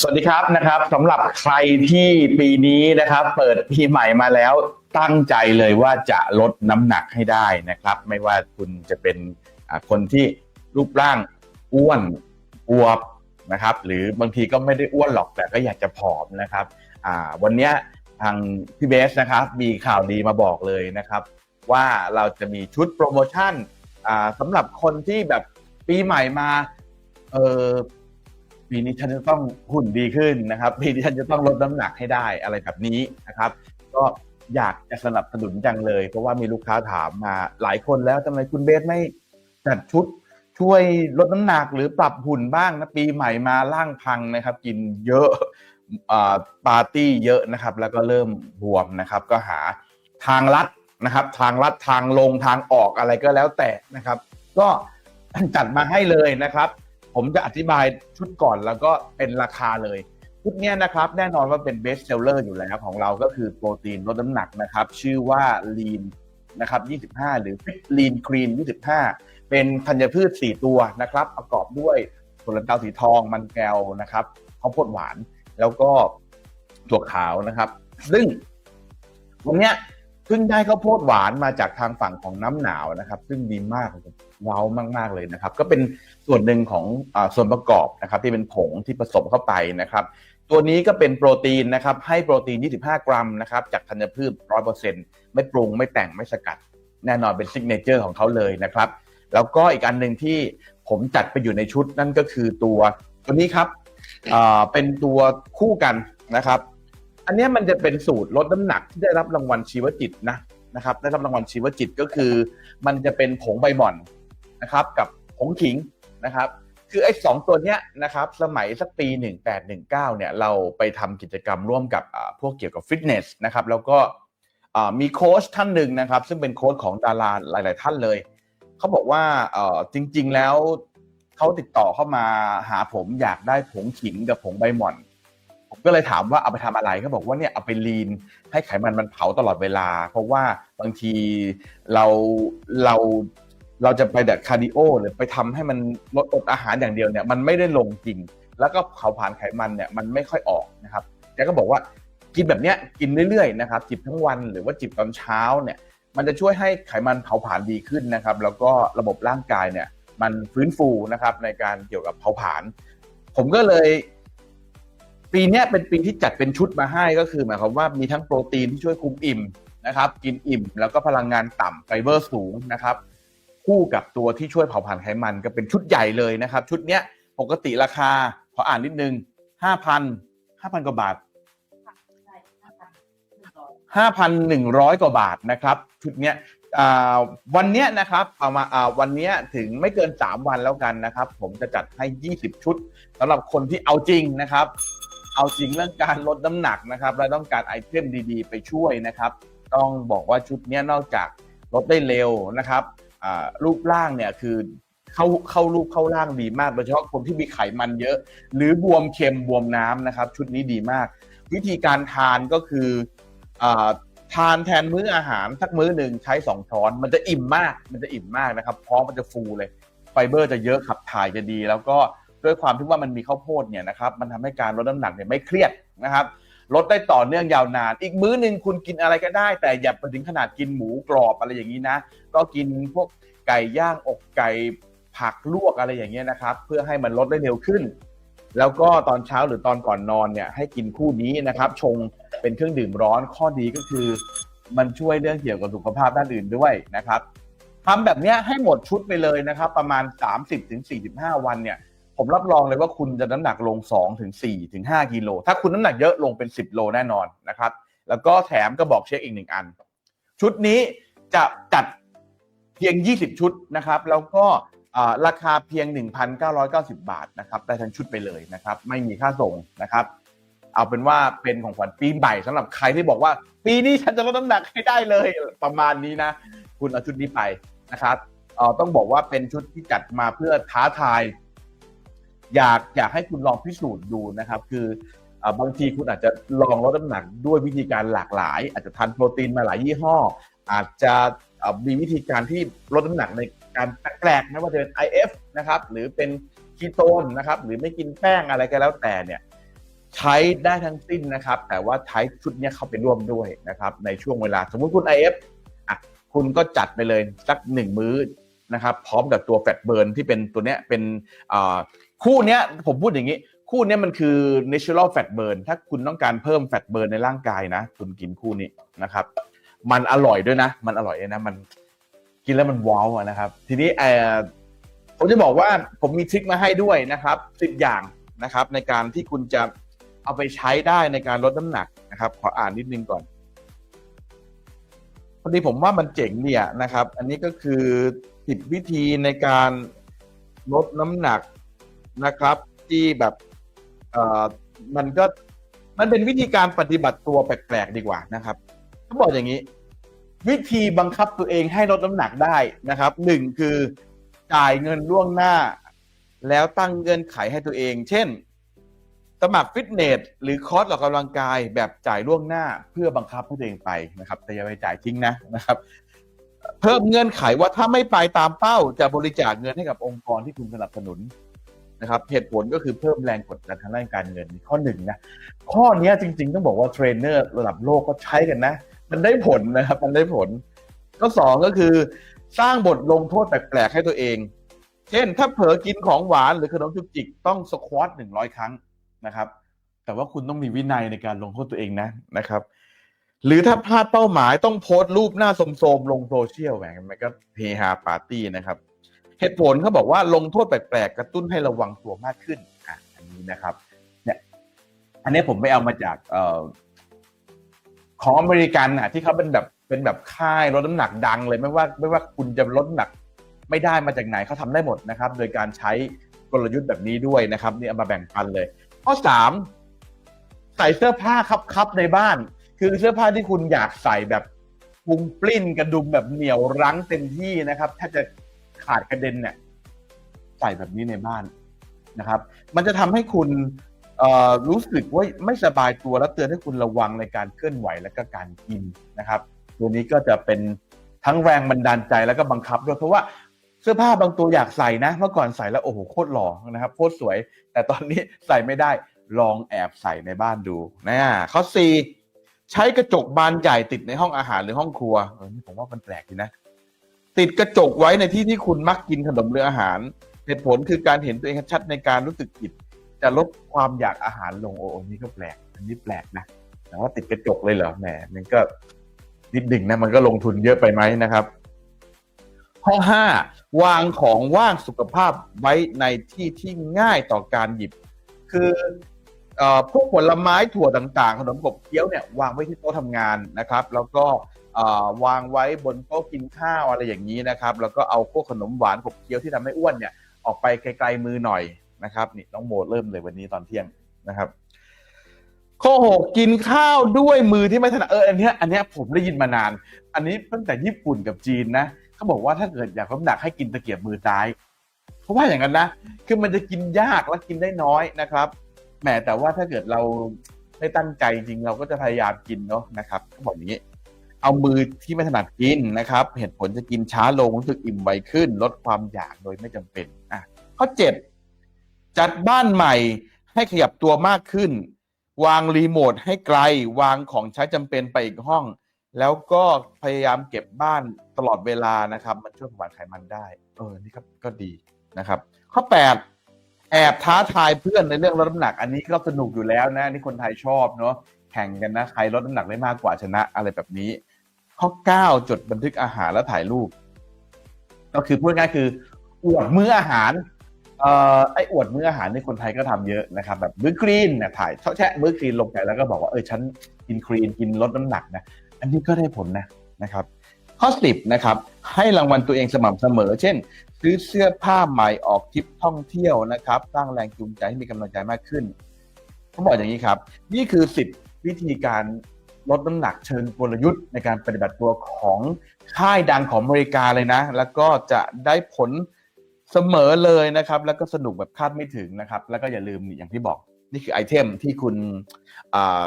สวัสดีครับนะครับสำหรับใครที่ปีนี้นะครับ เปิดปีใหม่มาแล้วตั้งใจเลยว่าจะลดน้ำหนักให้ได้นะครับ ไม่ว่าคุณจะเป็นคนที่รูปร่างอ้วนอวบนะครับ หรือบางทีก็ไม่ได้อ้วนหรอกแต่ก็อยากจะผอมนะครับวันนี้ทางพี่เบสนะครับ มีข่าวดีมาบอกเลยนะครับ ว่าเราจะมีชุดโปรโมชั่นสำหรับคนที่แบบปีใหม่มาเออ ปีนี้ฉันจะต้องหุ่นดีขึ้นนะครับ ปีนี้ฉันจะต้องลดน้ำหนักให้ได้อะไรแบบนี้นะครับ ก็อยากจะสนับสนุนจังเลย เพราะว่ามีลูกค้าถามมาหลายคนแล้วทำไมคุณเบสไม่จัดชุดช่วยลดน้ำหนักหรือปรับหุ่นบ้างนะปีใหม่มาร่างพังนะครับ กินเยอะปาร์ตี้เยอะนะครับ แล้วก็เริ่มบวมนะครับ ก็หาทางลัดนะครับ ทางลัดทางลงทางออกอะไรก็แล้วแต่นะครับ ก็จัดมาให้เลยนะครับ ผมจะอธิบายชุดก่อนแล้วก็เป็นราคาเลยชุดนี้นะครับแน่นอนว่าเป็นเบสเซลเลอร์อยู่แล้วของเราก็คือโปรตีนลดน้ำหนักนะครับ ชื่อว่า Lean นะครับ 25 หรือ Lean Green 25 เป็นธัญพืช 4 ตัวนะครับ ประกอบด้วยถั่วลันเตาสีทองมันแก้วนะครับข้าวโพดหวาน แล้วก็ถั่วขาวนะครับ ซึ่งวันเนี้ย เพิ่งได้ข้าวโพดหวานมาจากทางฝั่งของน้ำหนาวนะครับ ซึ่งดีมากเลยว้าวมากๆเลยนะครับ ก็เป็นส่วนหนึ่งของอส่วนประกอบนะครับ ที่เป็นผงที่ผสมเข้าไปนะครับ ตัวนี้ก็เป็นโปรตีนนะครับ ให้โปรตีน 25 กรัมนะครับ จากธัญพืช 100%ไม่ปรุงไม่แต่งไม่สกัด แน่นอนเป็นซิกเนเจอร์ของเขาเลยนะครับ แล้วก็อีกอันหนึ่งที่ผมจัดไปอยู่ในชุดนั่นก็คือตัวตัวนี้ครับเป็นตัวคู่กันนะครับ อันนี้มันจะเป็นสูตรลดน้ำหนักที่ได้รับรางวัลชีวจิตนะนะครับ ได้รับรางวัลชีวจิตก็คือ มันจะเป็นผงใบหม่อนนะครับ กับผงขิงนะครับ คือไอ้สองตัวเนี้ยนะครับ สมัยสักปี 1819 เนี่ย เราไปทำกิจกรรมร่วมกับพวกเกี่ยวกับฟิตเนสนะครับ แล้วก็มีโค้ชท่านหนึ่งนะครับ ซึ่งเป็นโค้ชของดาราหลาย ๆ ท่านเลย เขาบอกว่าจริง ๆ แล้วเขาติดต่อเข้ามาหาผมอยากได้ผงขิงกับผงใบหม่อน ก็เลยถามว่าเอาไปทำอะไรเขาบอกว่าเนี่ยเอาไปลีนให้ไขมันมันเผาตลอดเวลา เพราะว่าบางทีเราเราเราจะไปแต่คาร์ดิโอหรือไปทำให้มันลดอดอาหารอย่างเดียวเนี่ยมันไม่ได้ลงจริง แล้วก็เผาผลาญไขมันเนี่ยมันไม่ค่อยออกนะครับแกก็บอกว่ากินแบบเนี้ยกินเรื่อยๆนะครับจิบทั้งวันหรือว่าจิบตอนเช้าเนี่ยมันจะช่วยให้ไขมันเผาผลาญดีขึ้นนะครับ แล้วก็ระบบร่างกายเนี่ยมันฟื้นฟูนะครับในการเกี่ยวกับเผาผลาญผมก็เลย ปีนี้เป็นปีที่จัดเป็นชุดมาให้ก็คือ หมายความว่ามีทั้งโปรตีนที่ช่วยคุมอิ่มนะครับกินอิ่มแล้วก็พลังงานต่ำไฟเบอร์สูงนะครับคู่กับตัวที่ช่วยเผาผลาญไขมันก็เป็นชุดใหญ่เลยนะครับ ชุดเนี้ยปกติราคาขออ่านนิดนึงห้าพันห้าพันกว่าบาท5,100กว่าบาทนะครับ ชุดเนี้ยวันเนี้ยนะครับเอามาอ่าวันเนี้ยถึงไม่เกิน 3 วันแล้วกันนะครับ ผมจะจัดให้ 20 ชุดสำหรับคนที่เอาจริงนะครับ เอาจริงเรื่องการลดน้ำหนักนะครับและต้องการไอเทมดีๆ ไปช่วยนะครับ ต้องบอกว่าชุดนี้นอกจากลดได้เร็วนะครับรูปร่างเนี่ยคือเข้าเข้ารูปเข้าร่างดีมากโดยเฉพาะคนที่มีไขมันเยอะ หรือบวมเค็มบวมน้ำนะครับ ชุดนี้ดีมาก วิธีการทานก็คืออทานแทนมื้ออาหารสักมื้อหนึ่งใช้สองช้อน มันจะอิ่มมาก มันจะอิ่มมากนะครับท้องมันจะฟูเลย ไฟเบอร์จะเยอะขับถ่ายจะดี แล้วก็ ด้วยความที่ว่ามันมีข้าวโพดเนี่ยนะครับมันทำให้การลดน้ำหนักเนี่ยไม่เครียดนะครับลดได้ต่อเนื่องยาวนาน อีกมื้อหนึ่งคุณกินอะไรก็ได้ แต่อย่าไปถึงขนาดกินหมูกรอบอะไรอย่างนี้นะ ก็กินพวกไก่ย่างอกไก่ผักลวกอะไรอย่างเงี้ยนะครับ เพื่อให้มันลดได้เร็วขึ้น แล้วก็ตอนเช้าหรือตอนก่อนนอนเนี่ยให้กินคู่นี้นะครับ ชงเป็นเครื่องดื่มร้อนข้อดีก็คือ มันช่วยเรื่องเกี่ยวกับสุขภาพด้านอื่นด้วยนะครับทำแบบเนี้ยให้หมดชุดไปเลยนะครับ ประมาณ 30-45 วันเนี่ย ผมรับรองเลยว่าคุณจะน้ำหนักลง2ถึง4ถึง5กิโล ถ้าคุณน้ำหนักเยอะลงเป็น 10 โลแน่นอนนะครับ แล้วก็แถมกระบอกเช็คอีกหนึ่งอัน ชุดนี้จะจัดเพียง 20 ชุดนะครับ แล้วก็ราคาเพียง 1,990 บาทนะครับได้ทั้งชุดไปเลยนะครับ ไม่มีค่าส่งนะครับ เอาเป็นว่าเป็นของขวัญปีใหม่สำหรับใครที่บอกว่า ปีนี้ฉันจะลดน้ำหนักให้ได้เลยประมาณนี้นะ คุณเอาชุดนี้ไปนะครับต้องบอกว่าเป็นชุดที่จัดมาเพื่อท้าทาย อยากอยากให้คุณลองพิสูจน์ดูนะครับ คืออบางทีคุณอาจจะลองลดน้ำหนักด้วยวิธีการหลากหลาย อาจจะทานโปรตีนมาหลายยี่ห้อ อาจจะมีวิธีการที่ลดน้ำหนักในการแปลกๆไม่ว่าจะเป็น IF นะครับหรือเป็นคีโตนนะครับหรือไม่กินแป้งอะไรก็แล้วแต่เนี่ยใช้ได้ทั้งสิ้นนะครับ แต่ว่าใช้ชุดนี้เข้าไปร่วมด้วยนะครับในช่วงเวลา สมมุติคุณ IF อะคุณก็จัดไปเลยสักหนึ่งมื้อนะครับพร้อมกับตัวแฟตเบิร์นที่เป็นตัวเนี้ยเป็นอ่า คู่เนี้ยผมพูดอย่างนี้ คู่เนี้ยมันคือ natural fat burn ถ้าคุณต้องการเพิ่ม fat burn ในร่างกายนะ คุณกินคู่นี้นะครับ มันอร่อยด้วยนะ มันอร่อยด้วยนะ มันกินแล้วมันว้าวนะครับ ทีนี้เออผมจะบอกว่าผมมีทริคมาให้ด้วยนะครับสิบอย่างนะครับ ในการที่คุณจะเอาไปใช้ได้ในการลดน้ำหนักนะครับ ขออ่านนิดนึงก่อนพอดีผมว่ามันเจ๋งเนี่ยนะครับ อันนี้ก็คือสิบวิธีในการลดน้ำหนัก นะครับ ที่แบบเอ่อมันก็มันเป็นวิธีการปฏิบัติตัวแปลกๆดีกว่านะครับเขาบอกอย่างนี้ วิธีบังคับตัวเองให้ลดน้ำหนักได้นะครับหนึ่งคือจ่ายเงินล่วงหน้า แล้วตั้งเงื่อนไขให้ตัวเอง เช่น สมัครฟิตเนสหรือคอร์สออกกำลังกายแบบจ่ายล่วงหน้าเพื่อบังคับให้ตัวเองไปนะครับ แต่อย่าไปจ่ายทิ้งนะนะครับ เพิ่มเงื่อนไขว่าถ้าไม่ไปตามเป้าจะบริจาคเงินให้กับองค์กรที่คุณสนับสนุน นะครับเหตุผลก็คือเพิ่มแรงกดดันทางด้านการเงินข้อหนึ่งนะข้อนี้จริง ๆ ต้องบอกว่าเทรนเนอร์ระดับโลกก็ใช้กันนะ มันได้ผลนะครับมันได้ผลข้อสองก็คือ สร้างบทลงโทษแปลกๆให้ตัวเอง เช่น ถ้าเผลอกินของหวานหรือขนมจุกจิกต้องสควอตหนึ่งร้อยครั้งนะครับ แต่ว่าคุณต้องมีวินัยในการลงโทษตัวเองนะนะครับ หรือถ้าพลาดเป้าหมายต้องโพสต์รูปหน้าสมๆลงโซเชียลแหมมันก็เฮฮาปาร์ตี้นะครับ เหตุผลเขาบอกว่าลงโทษแปลกๆ กระตุ้นให้ระวังตัวมากขึ้นอะอันนี้นะครับเนี่ยอันนี้ผมไปเอามาจากเอ่อของอเมริกันอะที่เขาเป็นแบบเป็นแบบค่ายลดน้ำหนักดังเลยไม่ว่าไม่ว่าคุณจะลดหนักไม่ได้มาจากไหนเขาทำได้หมดนะครับ โดยการใช้กลยุทธ์แบบนี้ด้วยนะครับนี่เอามาแบ่งปันเลย ข้อสามใส่เสื้อผ้าคับๆในบ้าน คือเสื้อผ้าที่คุณอยากใส่แบบพุงปลิ้นกระดุมแบบเหนียวรั้งเต็มที่นะครับ ถ้าจะ ขาดกระเด็นเนี่ยใส่แบบนี้ในบ้านนะครับ มันจะทำให้คุณรู้สึกว่าไม่สบายตัวและเตือนให้คุณระวังในการเคลื่อนไหวและก็การกินนะครับ ตัวนี้ก็จะเป็นทั้งแรงบันดาลใจแล้วก็บังคับด้วยเพราะว่าเสื้อผ้าบางตัวอยากใส่นะเมื่อก่อนใส่แล้วโอ้โหโคตรหล่อนะครับโคตรสวย แต่ตอนนี้ใส่ไม่ได้ลองแอบใส่ในบ้านดูนะข้อสี่ใช้กระจกบานใหญ่ติดในห้องอาหารหรือห้องครัวเออนี่ผมว่ามันแปลกดีนะ ติดกระจกไว้ในที่ที่คุณมักกินขนมหรืออาหาร เหตุผลคือการเห็นตัวเองชัดในการรู้สึกผิด จะลดความอยากอาหารลงโอ้โอนี่ก็แปลก อันนี้แปลกนะแต่ว่าติดกระจกเลยเหรอแหมมันก็นิดหนึ่งนะมันก็ลงทุนเยอะไปไหมนะครับ ข้อห้าวางของว่างสุขภาพไว้ในที่ที่ง่ายต่อการหยิบ คืออพวกผลไม้ถั่วต่างๆ ขนมกบเคี้ยวเนี่ยวางไว้ที่โต๊ะทำงานนะครับ แล้วก็ วางไว้บนโต๊ะกินข้าวอะไรอย่างนี้นะครับ แล้วก็เอาพวกขนมหวานกบเคี้ยวที่ทำให้อ้วนเนี่ยออกไปไกลๆมือหน่อยนะครับนี่น้องโมเริ่มเลยวันนี้ตอนเที่ยงนะครับข้อหกกินข้าวด้วยมือที่ไม่ถนัดเอออันนี้อันนี้ผมได้ยินมานาน อันนี้ตั้งแต่ญี่ปุ่นกับจีนนะเขาบอกว่าถ้าเกิดอยากลดน้ำหนักให้กินตะเกียบมือซ้ายเพราะว่าอย่างนั้นนะคือมันจะกินยากและกินได้น้อยนะครับแหมแต่ว่าถ้าเกิดเราไม่ตั้งใจจริงเราก็จะพยายามกินเนาะนะครับเขาบอกอย่างนี้ เอามือที่ไม่ถนัดกินนะครับ เหตุผลจะกินช้าลงรู้สึกอิ่มไวขึ้น ลดความอยากโดยไม่จำเป็นอะข้อเจ็ดจัดบ้านใหม่ให้ขยับตัวมากขึ้น วางรีโมทให้ไกล วางของใช้จำเป็นไปอีกห้อง แล้วก็พยายามเก็บบ้านตลอดเวลานะครับ มันช่วยผลักไขมันได้ เออนี่ก็ก็ดีนะครับ ข้อแปดแอบท้าทายเพื่อนในเรื่องลดน้ำหนัก อันนี้ก็สนุกอยู่แล้วนะนี่คนไทยชอบเนาะแข่งกันนะใครลดน้ำหนักได้มากกว่าชนะอะไรแบบนี้ ข้อเก้าจดบันทึกอาหารและถ่ายรูป ก็คือพูดง่ายๆคือ อวดมื้ออาหารเอ่อไอ้อวดมื้ออาหารในคนไทยก็ทำเยอะนะครับแบบมื้อคลีนเนี่ยถ่ายแชะมื้อคลีนลงไปแล้วก็บอกว่าเออฉันกินคลีนกินลดน้ำหนักนะอันนี้ก็ได้ผลนะนะครับ ข้อสิบนะครับ ให้รางวัลตัวเองสม่ำเสมอ เช่น ซื้อเสื้อผ้าใหม่ออกทริปท่องเที่ยวนะครับสร้างแรงจูงใจให้มีกำลังใจมากขึ้นเขาบอกอย่างนี้ครับ นี่คือสิบวิธีการ ลดน้ำหนักเชิงกลยุทธ์ในการปฏิบัติตัวของค่ายดังของอเมริกาเลยนะ แล้วก็จะได้ผลเสมอเลยนะครับ แล้วก็สนุกแบบคาดไม่ถึงนะครับ แล้วก็อย่าลืมอย่างที่บอกนี่คือไอเทมที่คุณอ่า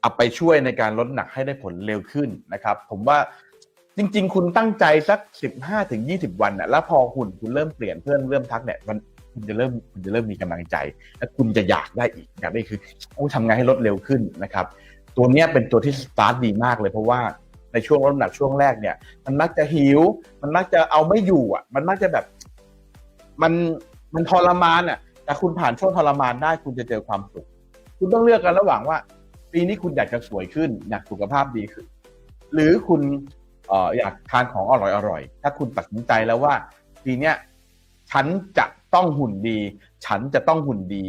เอาไปช่วยในการลดหนักให้ได้ผลเร็วขึ้นนะครับ ผมว่าจริง ๆ คุณตั้งใจสัก 15ถึง20 วันนะแล้วพอหุ่นคุณเริ่มเปลี่ยนเพื่อนเริ่มทักเนี่ยมันคุณจะเริ่มคุณจะเริ่มมีกำลังใจ และคุณจะอยากได้อีกอยากได้คือโอ้ทำไงให้ลดเร็วขึ้นนะครับ ตัวนี้เป็นตัวที่สตาร์ทดีมากเลยเพราะว่าในช่วงลดน้ำหนักช่วงแรกเนี่ย มันมักจะหิว มันมักจะเอาไม่อยู่อะ มันมักจะแบบ มันมันทรมานอะ แต่คุณผ่านช่วงทรมานได้คุณจะเจอความสุข คุณต้องเลือกกันระหว่างว่า ปีนี้คุณอยากจะสวยขึ้น อยากสุขภาพดีขึ้น หรือคุณเอ่ออยากทานของอร่อยอร่อย ถ้าคุณตัดสินใจแล้วว่าปีเนี้ยฉันจะต้องหุ่นดี ฉันจะต้องหุ่นดี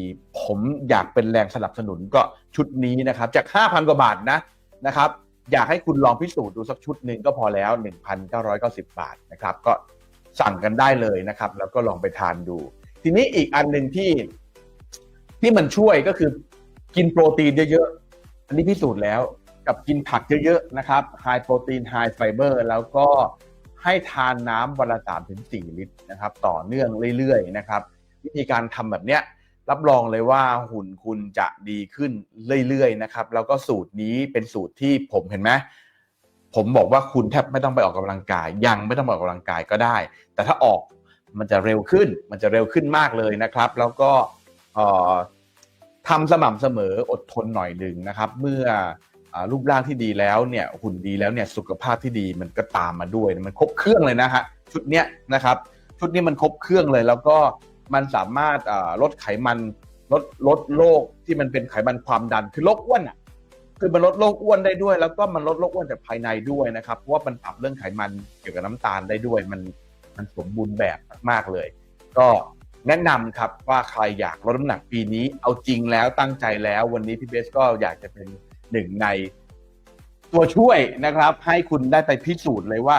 ผมอยากเป็นแรงสนับสนุนก็ชุดนี้นะครับ จาก 5,000 กว่าบาทนะนะครับ อยากให้คุณลองพิสูจน์ดูสักชุดหนึ่งก็พอแล้ว 1,990 บาทนะครับ ก็สั่งกันได้เลยนะครับ แล้วก็ลองไปทานดู ทีนี้อีกอันหนึ่งที่ที่มันช่วยก็คือกินโปรตีนเยอะๆ อันนี้พิสูจน์แล้วกับกินผักเยอะๆ นะครับไฮโปรตีนไฮไฟเบอร์แล้วก็ให้ทานน้ำวันละ3ถึง4ลิตรนะครับ ต่อเนื่องเรื่อยๆ นะครับ วิธีการทำแบบเนี้ย รับรองเลยว่าหุ่นคุณจะดีขึ้นเรื่อยๆนะครับ แล้วก็สูตรนี้เป็นสูตรที่ผมเห็นไหมผมบอกว่าคุณแทบไม่ต้องไปออกกำลังกาย ยังไม่ต้องออกกำลังกายก็ได้ แต่ถ้าออกมันจะเร็วขึ้น มันจะเร็วขึ้นมากเลยนะครับ แล้วก็ทำสม่ำเสมออดทนหน่อยหนึ่งนะครับ เมื่ออรูปร่างที่ดีแล้วเนี่ยหุ่นดีแล้วเนี่ยสุขภาพที่ดีมันก็ตามมาด้วยมันครบเครื่องเลยนะฮะชุดเนี้ยนะครับ ชุดนี้มันครบเครื่องเลยแล้วก็ มันสามารถลดไขมันลดลดโรคที่มันเป็นไขมันความดันคือโรคอ้วนอะคือมันลดโรคอ้วนได้ด้วย แล้วก็มันลดโรคอ้วนจากภายในด้วยนะครับเพราะว่ามันปรับเรื่องไขมันเกี่ยวกับน้ำตาลได้ด้วย มันมันสมบูรณ์แบบมากๆเลย ก็แนะนำครับว่าใครอยากลดน้ำหนักปีนี้ เอาจริงแล้วตั้งใจแล้ว วันนี้พี่เบสก็อยากจะเป็นหนึ่งในตัวช่วยนะครับ ให้คุณได้ไปพิสูจน์เลยว่า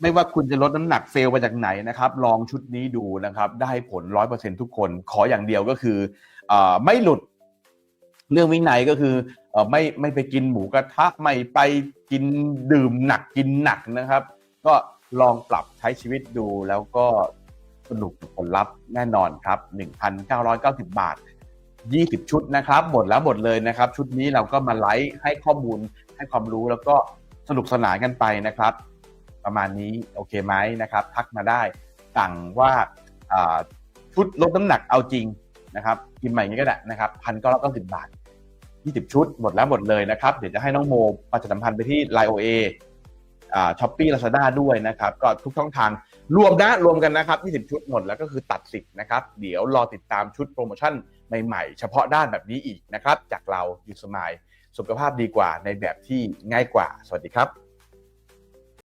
ไม่ว่าคุณจะลดน้ำหนักเฟลมาจากไหนนะครับ ลองชุดนี้ดูนะครับ ได้ผลร้อยเปอร์เซ็นทุกคน ขออย่างเดียวก็คืออไม่หลุด เรื่องวินัยก็คืออไม่ไม่ไปกินหมูกระทะไม่ไปกินดื่มหนักกินหนักนะครับ ก็ลองปรับใช้ชีวิตดูแล้วก็สนุกผลลัพธ์แน่นอนครับ 1,990 บาท 20 ชุดนะครับ หมดแล้วหมดเลยนะครับ ชุดนี้เราก็มาไลฟ์ให้ข้อมูลให้ความรู้แล้วก็สนุกสนานกันไปนะครับ ประมาณนี้โอเคไหมนะครับทักมาได้สั่งว่าชุดลดน้ำหนักเอาจริงนะครับกินใหม่นี้ก็ได้นะครับพันเก้าร้อยเก้าสิบบาท20ชุดหมดแล้วหมดเลยนะครับเดี๋ยวจะให้น้องโมประชาสัมพันธ์ไปที่ Line OA อ่าช้อปปี้ลาซาด้าด้วยนะครับ ก็ทุกช่องทางรวมนะรวมกันนะครับ 20 ชุดหมดแล้วก็คือตัดสิทธิ์นะครับ เดี๋ยวรอติดตามชุดโปรโมชั่นใหม่ๆ เฉพาะด้านแบบนี้อีกนะครับ จากเรายูสมายสุขภาพดีกว่าในแบบที่ง่ายกว่า สวัสดีครับ